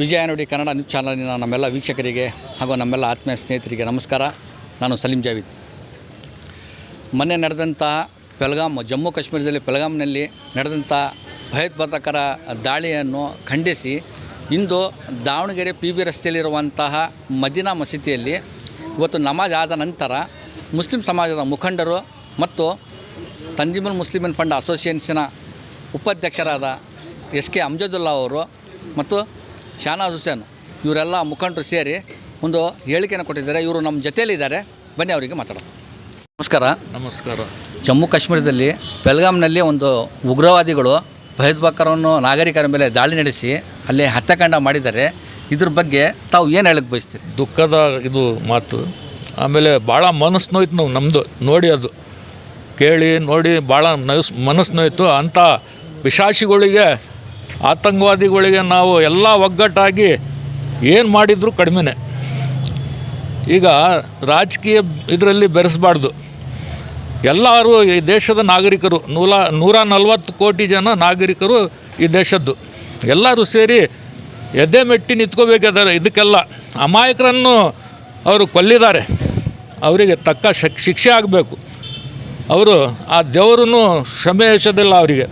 ವಿಜಯ ನುಡಿ ಕನ್ನಡ ನ್ಯೂಸ್ ಚಾನಲಿನ ನಮ್ಮೆಲ್ಲ ವೀಕ್ಷಕರಿಗೆ ಹಾಗೂ ನಮ್ಮೆಲ್ಲ ಆತ್ಮೀಯ ಸ್ನೇಹಿತರಿಗೆ ನಮಸ್ಕಾರ. ನಾನು ಸಲೀಂ ಜಾವೀದ್. ಮೊನ್ನೆ ನಡೆದಂಥ ಪೆಲ್ಗಾಮ್ ಜಮ್ಮು ಕಾಶ್ಮೀರದಲ್ಲಿ ಪೆಲ್ಗಾಮ್ನಲ್ಲಿ ನಡೆದಂಥ ಭಯೋತ್ಪಾದಕರ ದಾಳಿಯನ್ನು ಖಂಡಿಸಿ ಇಂದು ದಾವಣಗೆರೆ ಪಿ ಬಿ ರಸ್ತೆಯಲ್ಲಿರುವಂತಹ ಮದೀನಾ ಮಸೀದಿಯಲ್ಲಿ ಇವತ್ತು ನಮಾಜ್ ಆದ ನಂತರ ಮುಸ್ಲಿಂ ಸಮಾಜದ ಮುಖಂಡರು ಮತ್ತು ತಂಜಿಮುಲ್ ಮುಸ್ಲಿಮನ್ ಫಂಡ್ ಅಸೋಸಿಯೇಷನ್ಸಿನ ಉಪಾಧ್ಯಕ್ಷರಾದ ಎಸ್ ಕೆ ಅಮ್ಜದುಲ್ಲಾ ಅವರು ಮತ್ತು ಶಾನಾಜ್ ಹುಸೇನ್ ಇವರೆಲ್ಲ ಮುಖಂಡರು ಸೇರಿ ಒಂದು ಹೇಳಿಕೆಯನ್ನು ಕೊಟ್ಟಿದ್ದಾರೆ. ಇವರು ನಮ್ಮ ಜೊತೆಯಲ್ಲಿದ್ದಾರೆ. ಬನ್ನಿ ಅವರಿಗೆ ಮಾತಾಡೋಣ. ನಮಸ್ಕಾರ. ನಮಸ್ಕಾರ. ಜಮ್ಮು ಕಾಶ್ಮೀರದಲ್ಲಿ ಬೆಲ್ಗಾಮ್ನಲ್ಲಿ ಒಂದು ಉಗ್ರವಾದಿಗಳು ಭಯೋತ್ಪಾದಕರನ್ನು ನಾಗರಿಕರ ಮೇಲೆ ದಾಳಿ ನಡೆಸಿ ಅಲ್ಲಿ ಹತ್ಯಾಕಾಂಡ ಮಾಡಿದ್ದಾರೆ. ಇದ್ರ ಬಗ್ಗೆ ತಾವು ಏನು ಹೇಳಕ್ಕೆ ಬಯಸ್ತೀರಿ? ದುಃಖದ ಇದು ಮಾತು. ಆಮೇಲೆ ಭಾಳ ಮನಸ್ಸು ನೋಯ್ತು ನಾವು ನಮ್ಮದು ನೋಡಿ ಅದು. ಕೇಳಿ ನೋಡಿ ಭಾಳ ನಯಸ್ ಮನಸ್ಸು ನೋಯ್ತು. ಅಂಥ ಪಿಶಾಚಿಗಳಿಗೆ, ಆತಂಕವಾದಿಗಳಿಗೆ ನಾವು ಎಲ್ಲ ಒಗ್ಗಟ್ಟಾಗಿ ಏನು ಮಾಡಿದರೂ ಕಡಿಮೆನೆ. ಈಗ ರಾಜಕೀಯ ಇದರಲ್ಲಿ ಬೆರೆಸಬಾರ್ದು. ಎಲ್ಲರೂ ಈ ದೇಶದ ನಾಗರಿಕರು, ನೂಲ, ನೂರ ನಲ್ವತ್ತು ಕೋಟಿ ಜನ ನಾಗರಿಕರು ಈ ದೇಶದ್ದು. ಎಲ್ಲರೂ ಸೇರಿ ಎದೆ ಮೆಟ್ಟಿ ನಿಂತ್ಕೋಬೇಕಾದ್ರೆ ಇದಕ್ಕೆಲ್ಲ ಅಮಾಯಕರನ್ನು ಅವರು ಕೊಲ್ಲಿದ್ದಾರೆ. ಅವರಿಗೆ ತಕ್ಕ ಶಕ್, ಶಿಕ್ಷೆ ಆಗಬೇಕು. ಅವರು ಆ ದೇವರನ್ನು ಶ್ರಮೇಶದಿಲ್ಲ ಅವರಿಗೆ.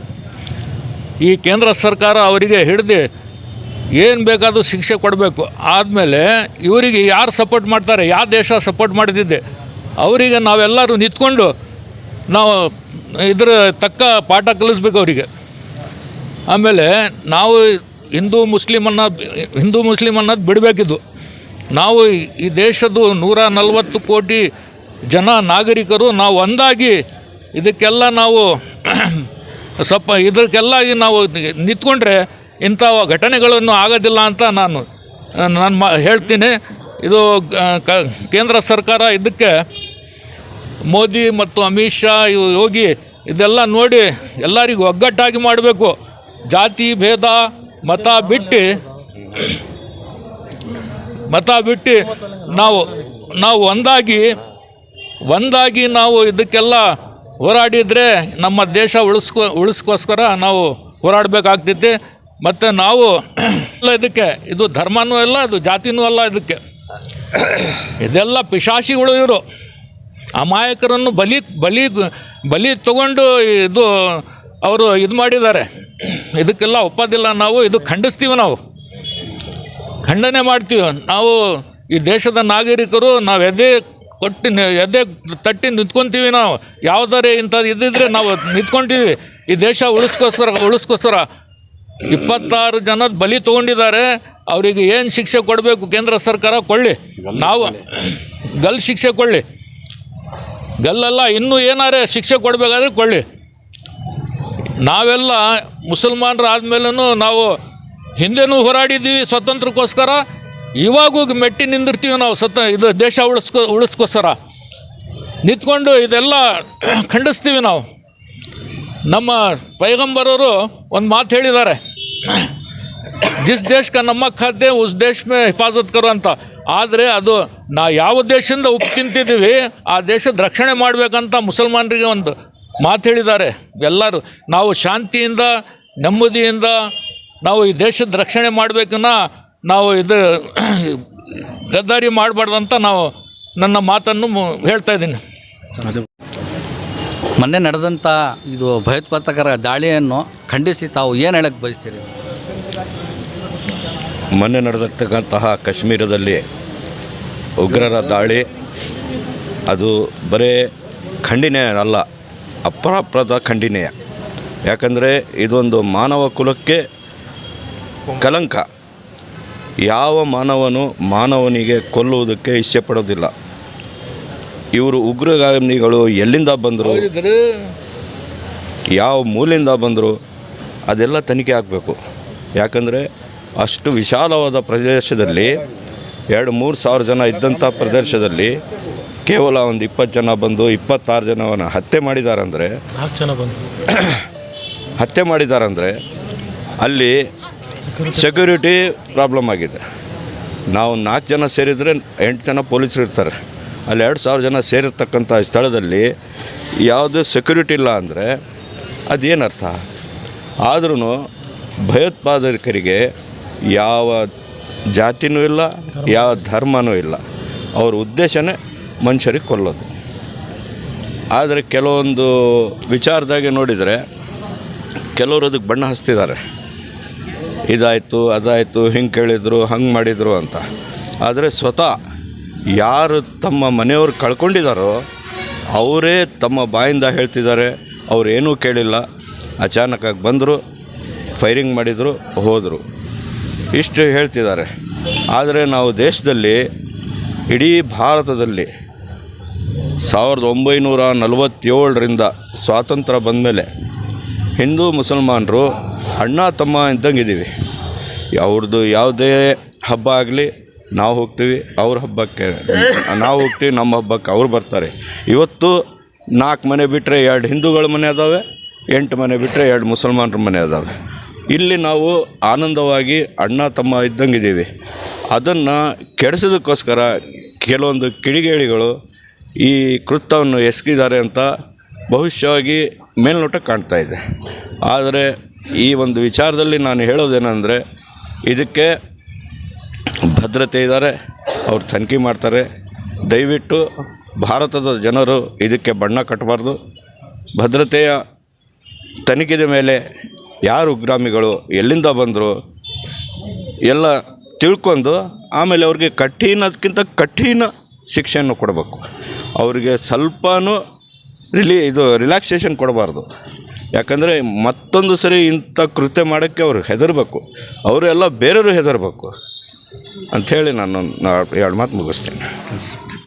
ಈ ಕೇಂದ್ರ ಸರ್ಕಾರ ಅವರಿಗೆ ಹಿಡಿದು ಏನು ಬೇಕಾದರೂ ಶಿಕ್ಷೆ ಕೊಡಬೇಕು. ಆದಮೇಲೆ ಇವರಿಗೆ ಯಾರು ಸಪೋರ್ಟ್ ಮಾಡ್ತಾರೆ? ಯಾವ ದೇಶ ಸಪೋರ್ಟ್ ಮಾಡ್ತಿದ್ದೆ ಅವರಿಗೆ ನಾವೆಲ್ಲರೂ ನಿಂತ್ಕೊಂಡು ನಾವು ಇದರ ತಕ್ಕ ಪಾಠ ಕಲಿಸ್ಬೇಕು ಅವರಿಗೆ. ಆಮೇಲೆ ನಾವು ಹಿಂದೂ ಮುಸ್ಲಿಮ್ ಅನ್ನೋದು ಹಿಂದೂ ಮುಸ್ಲಿಮ್ ಅನ್ನೋದು ಬಿಡಬೇಕಿದ್ದು ನಾವು ಈ- ದೇಶದ್ದು ನೂರ ನಲವತ್ತು ಕೋಟಿ ಜನ ನಾಗರಿಕರು, ನಾವು ಒಂದಾಗಿ ಇದಕ್ಕೆಲ್ಲ ನಾವು ಸ್ವಲ್ಪ ಇದಕ್ಕೆಲ್ಲ ನಾವು ನಿಂತ್ಕೊಂಡ್ರೆ ಇಂಥ ಘಟನೆಗಳನ್ನು ಆಗೋದಿಲ್ಲ ಅಂತ ನಾನು ನಾನು ಮಾ, ಹೇಳ್ತೀನಿ. ಇದು ಕೇಂದ್ರ ಸರ್ಕಾರ ಇದಕ್ಕೆ ಮೋದಿ ಮತ್ತು ಅಮಿತ್ ಶಾ ಇವು ಯೋಗಿ ಇದೆಲ್ಲ ನೋಡಿ ಎಲ್ಲರಿಗೂ ಒಗ್ಗಟ್ಟಾಗಿ ಮಾಡಬೇಕು. ಜಾತಿ ಭೇದ, ಮತ ಬಿಟ್ಟು ಮತ ಬಿಟ್ಟು ನಾವು ನಾವು ಒಂದಾಗಿ ಒಂದಾಗಿ ನಾವು ಇದಕ್ಕೆಲ್ಲ ಹೋರಾಡಿದರೆ ನಮ್ಮ ದೇಶ ಉಳಿಸ್ಕೊ, ಉಳಿಸ್ಕೋಸ್ಕರ ನಾವು ಹೋರಾಡಬೇಕಾಗ್ತೈತಿ ಮತ್ತು ನಾವು ಇದಕ್ಕೆ, ಇದು ಧರ್ಮನೂ ಅಲ್ಲ ಇದು ಜಾತಿನೂ ಅಲ್ಲ ಇದಕ್ಕೆ. ಇದೆಲ್ಲ ಪಿಶಾಸಿಗಳು ಇವರು. ಅಮಾಯಕರನ್ನು ಬಲಿ ಬಲಿ ಬಲಿ ತಗೊಂಡು ಇದು, ಅವರು ಇದು ಮಾಡಿದ್ದಾರೆ. ಇದಕ್ಕೆಲ್ಲ ಒಪ್ಪೋದಿಲ್ಲ ನಾವು, ಇದು ಖಂಡಿಸ್ತೀವಿ ನಾವು. ಖಂಡನೆ ಮಾಡ್ತೀವಿ. ನಾವು ಈ ದೇಶದ ನಾಗರಿಕರು ನಾವು ಎದೆ ಕೊಟ್ಟು ಎದೆ ತಟ್ಟಿ ನಿಂತ್ಕೊತೀವಿ ನಾವು. ಯಾವುದಾರೆ ಇಂಥದ್ದು ಇದ್ದಿದ್ರೆ ನಾವು ನಿಂತ್ಕೊಂತೀವಿ. ಈ ದೇಶ ಉಳಿಸ್ಕೋಸ್ಕರ ಉಳಿಸ್ಕೋಸ್ಕರ ಇಪ್ಪತ್ತಾರು ಜನ ಬಲಿ ತೊಗೊಂಡಿದ್ದಾರೆ. ಅವರಿಗೆ ಏನು ಶಿಕ್ಷೆ ಕೊಡಬೇಕು ಕೇಂದ್ರ ಸರ್ಕಾರ ಕೊಳ್ಳಿ ನಾವು ಗಲ್ ಶಿಕ್ಷೆ ಕೊಳ್ಳಿ ಗಲ್ಲಲ್ಲ ಇನ್ನೂ ಏನಾರೇ ಶಿಕ್ಷೆ ಕೊಡಬೇಕಾದ್ರೆ ಕೊಳ್ಳಿ ನಾವೆಲ್ಲ ಮುಸಲ್ಮಾನರು ಆದಮೇಲೂ ನಾವು ಹಿಂದೆನೂ ಹೋರಾಡಿದ್ದೀವಿ ಸ್ವತಂತ್ರಕ್ಕೋಸ್ಕರ ಇವಾಗೂ ಮೆಟ್ಟಿ ನಿಂದಿರ್ತೀವಿ ನಾವು ಸತ ಇದು ದೇಶ ಉಳಿಸ್ಕೊ, ಉಳಿಸ್ಕೋಸ್ಕರ. ನಿಂತ್ಕೊಂಡು ಇದೆಲ್ಲ ಖಂಡಿಸ್ತೀವಿ ನಾವು. ನಮ್ಮ ಪೈಗಂಬರವರು ಒಂದು ಮಾತು ಹೇಳಿದ್ದಾರೆ. ಜಿಸ್ ದೇಶ ನಮ್ಮ ಖಾದ್ಯ ಉಸ್ ದೇಶ ಮೇ ಹಿಫಾಜತ್ ಕರು ಅಂತ. ಆದರೆ ಅದು ನಾ ಯಾವ ದೇಶದಿಂದ ಉಪ್ಪು ತಿಂತಿದ್ದೀವಿ, ಆ ದೇಶದ ರಕ್ಷಣೆ ಮಾಡಬೇಕಂತ ಮುಸಲ್ಮಾನರಿಗೆ ಒಂದು ಮಾತು ಹೇಳಿದ್ದಾರೆ. ಎಲ್ಲರೂ ನಾವು ಶಾಂತಿಯಿಂದ, ನೆಮ್ಮದಿಯಿಂದ ನಾವು ಈ ದೇಶದ ರಕ್ಷಣೆ ಮಾಡಬೇಕನ್ನ ನಾವು ಇದು ಗದ್ದಾರಿ ಮಾಡಬಾರ್ದಂತ ನಾವು ನನ್ನ ಮಾತನ್ನು ಮು- ಹೇಳ್ತಾ ಇದ್ದೀನಿ. ಮೊನ್ನೆ ನಡೆದಂಥ ಇದು ಭಯೋತ್ಪಾದಕರ ದಾಳಿಯನ್ನು ಖಂಡಿಸಿ ತಾವು ಏನು ಹೇಳಕ್ಕೆ ಬಯಸ್ತೀರಿ? ಮೊನ್ನೆ ನಡೆದಿರ್ತಕ್ಕಂತಹ ಕಾಶ್ಮೀರದಲ್ಲಿ ಉಗ್ರರ ದಾಳಿ ಅದು ಬರೇ ಖಂಡನೆ ಅಲ್ಲ ಅಪರಾಪ್ರದ ಖಂಡನೆಯ. ಯಾಕಂದರೆ ಇದೊಂದು ಮಾನವ ಕುಲಕ್ಕೆ ಕಲಂಕ. ಯಾವ ಮಾನವನು ಮಾನವನಿಗೆ ಕೊಲ್ಲುವುದಕ್ಕೆ ಇಷ್ಟಪಡೋದಿಲ್ಲ ಇವರು ಉಗ್ರಗಾಮಿಗಳು ಎಲ್ಲಿಂದ ಬಂದರು? ಯಾವ ಮೂಲೆಯಿಂದ ಬಂದರು? ಅದೆಲ್ಲ ತನಿಖೆ ಆಗಬೇಕು. ಯಾಕಂದರೆ ಅಷ್ಟು ವಿಶಾಲವಾದ ಪ್ರದೇಶದಲ್ಲಿ ಎರಡು ಮೂರು ಸಾವಿರ ಜನ ಇದ್ದಂಥ ಪ್ರದೇಶದಲ್ಲಿ ಕೇವಲ ಒಂದು ಇಪ್ಪತ್ತು ಜನ ಬಂದು ಇಪ್ಪತ್ತಾರು ಜನವನ್ನು ಹತ್ಯೆ ಮಾಡಿದಾರಂದರೆ ಹತ್ಯೆ ಮಾಡಿದಾರಂದರೆ ಅಲ್ಲಿ ಸೆಕ್ಯೂರಿಟಿ ಪ್ರಾಬ್ಲಮ್ ಆಗಿದೆ. ನಾವು ನಾಲ್ಕು ಜನ ಸೇರಿದರೆ ಎಂಟು ಜನ ಪೊಲೀಸರು ಇರ್ತಾರೆ. ಅಲ್ಲಿ ಎರಡು ಸಾವಿರ ಜನ ಸೇರಿರ್ತಕ್ಕಂಥ ಸ್ಥಳದಲ್ಲಿ ಯಾವುದೇ ಸೆಕ್ಯೂರಿಟಿ ಇಲ್ಲ ಅಂದರೆ ಅದೇನರ್ಥ? ಆದ್ರೂ ಭಯೋತ್ಪಾದಕರಿಗೆ ಯಾವ ಜಾತಿನೂ ಇಲ್ಲ, ಯಾವ ಧರ್ಮನೂ ಇಲ್ಲ. ಅವ್ರ ಉದ್ದೇಶನೇ ಮನುಷ್ಯರಿಗೆ ಕೊಲ್ಲೋದು. ಆದರೆ ಕೆಲವೊಂದು ವಿಚಾರದಾಗೆ ನೋಡಿದರೆ ಕೆಲವರು ಅದಕ್ಕೆ ಬಣ್ಣ ಹಚ್ತಿದ್ದಾರೆ. ಇದಾಯಿತು, ಅದಾಯಿತು, ಹಿಂಗೆ ಕೇಳಿದರು, ಹಂಗೆ ಮಾಡಿದರು ಅಂತ. ಆದರೆ ಸ್ವತಃ ಯಾರು ತಮ್ಮ ಮನೆಯವ್ರು ಕಳ್ಕೊಂಡಿದ್ದಾರೋ ಅವರೇ ತಮ್ಮ ಬಾಯಿಂದ ಹೇಳ್ತಿದ್ದಾರೆ ಅವರೇನೂ ಕೇಳಿಲ್ಲ. ಅಚಾನಕ್ಕಾಗಿ ಬಂದರು, ಫೈರಿಂಗ್ ಮಾಡಿದರು, ಹೋದರು. ಇಷ್ಟು ಹೇಳ್ತಿದ್ದಾರೆ. ಆದರೆ ನಾವು ದೇಶದಲ್ಲಿ, ಇಡೀ ಭಾರತದಲ್ಲಿ ಸಾವಿರದ ಒಂಬೈನೂರ ನಲವತ್ತೇಳರಿಂದ ಸ್ವಾತಂತ್ರ್ಯ ಬಂದಮೇಲೆ ಹಿಂದೂ ಮುಸಲ್ಮಾನರು ಅಣ್ಣ ತಮ್ಮ ಇದ್ದಂಗೆ ಇದ್ದೀವಿ ಅವ್ರದ್ದು ಯಾವುದೇ ಹಬ್ಬ ಆಗಲಿ ನಾವು ಹೋಗ್ತೀವಿ, ಅವ್ರ ಹಬ್ಬಕ್ಕೆ ನಾವು ಹೋಗ್ತೀವಿ, ನಮ್ಮ ಹಬ್ಬಕ್ಕೆ ಅವ್ರು ಬರ್ತಾರೆ. ಇವತ್ತು ನಾಲ್ಕು ಮನೆ ಬಿಟ್ಟರೆ ಎರಡು ಹಿಂದೂಗಳ ಮನೆ ಅದಾವೆ, ಎಂಟು ಮನೆ ಬಿಟ್ಟರೆ ಎರಡು ಮುಸಲ್ಮಾನರ ಮನೆ ಅದಾವೆ. ಇಲ್ಲಿ ನಾವು ಆನಂದವಾಗಿ ಅಣ್ಣ ತಮ್ಮ ಇದ್ದಂಗೆ ಇದ್ದೀವಿ ಅದನ್ನು ಕೆಡಿಸೋದಕ್ಕೋಸ್ಕರ ಕೆಲವೊಂದು ಕಿಡಿಗೇಡಿಗಳು ಈ ಕೃತ್ಯವನ್ನು ಎಸಗಿದ್ದಾರೆ ಅಂತ ಬಹುಶಃವಾಗಿ ಮೇಲ್ನೋಟ ಕಾಣ್ತಾ ಇದೆ. ಆದರೆ ಈ ಒಂದು ವಿಚಾರದಲ್ಲಿ ನಾನು ಹೇಳೋದೇನೆಂದರೆ, ಇದಕ್ಕೆ ಭದ್ರತೆ ಇದ್ದಾರೆ ಅವ್ರು ತನಿಖೆ ಮಾಡ್ತಾರೆ. ದಯವಿಟ್ಟು ಭಾರತದ ಜನರು ಇದಕ್ಕೆ ಬಣ್ಣ ಕಟ್ಟಬಾರ್ದು ಭದ್ರತೆಯ ತನಿಖೆದ ಮೇಲೆ ಯಾರು ಉಗ್ರಾಮಿಗಳು ಎಲ್ಲಿಂದ ಬಂದರು ಎಲ್ಲ ತಿಳ್ಕೊಂಡು ಆಮೇಲೆ ಅವ್ರಿಗೆ ಕಠಿಣದಕ್ಕಿಂತ ಕಠಿಣ ಶಿಕ್ಷೆಯನ್ನು ಕೊಡಬೇಕು. ಅವರಿಗೆ ಸ್ವಲ್ಪನೂ ರಿಲೀ, ಇದು ರಿಲ್ಯಾಕ್ಸೇಷನ್ ಕೊಡಬಾರ್ದು. ಯಾಕಂದರೆ ಮತ್ತೊಂದು ಸರಿ ಇಂಥ ಕೃತ್ಯ ಮಾಡೋಕ್ಕೆ ಅವರು ಹೆದರಬೇಕು. ಅವರೆಲ್ಲ ಬೇರೆಯವರು ಹೆದರಬೇಕು. ಅಂಥೇಳಿ ನಾನು ಎರಡು ಮಾತು ಮುಗಿಸ್ತೀನಿ.